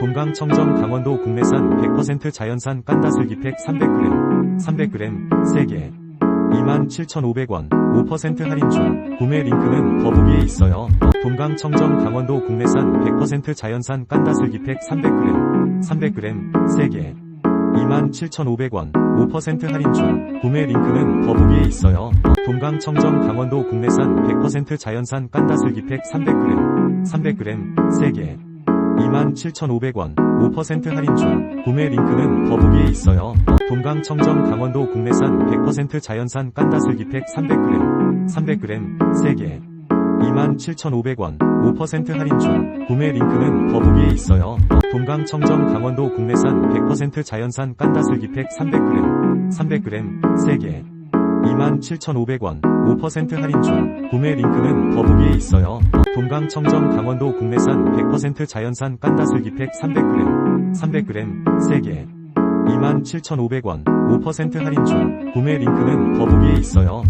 동강 청정 강원도 국내산 100% 자연산 깐다슬기팩 300g, 300g, 3개. 27,500원, 5% 할인 중. 구매 링크는 더보기에 있어요. 동강 청정 강원도 국내산 100% 자연산 깐다슬기팩 300g, 300g, 3개. 27,500원, 5% 할인 중. 구매 링크는 더보기에 있어요. 동강 청정 강원도 국내산 100% 자연산 깐다슬기팩 300g, 300g, 3개. 27,500원, 5% 할인 중. 구매 링크는 더보기에 있어요. 동강 청정 강원도 국내산 100% 자연산 깐다슬기팩 300g, 300g, 3개. 27,500원, 5% 할인 중. 구매 링크는 더보기에 있어요. 동강 청정 강원도 국내산 100% 자연산 깐다슬기팩 300g, 300g, 3개. 27,500원, 5% 할인 중. 구매 링크는 더보기에 있어요. 동강 청정 강원도 국내산 100% 자연산 깐다슬기팩 300g, 300g, 3개. 27,500원, 5% 할인 중. 구매 링크는 더보기에 있어요.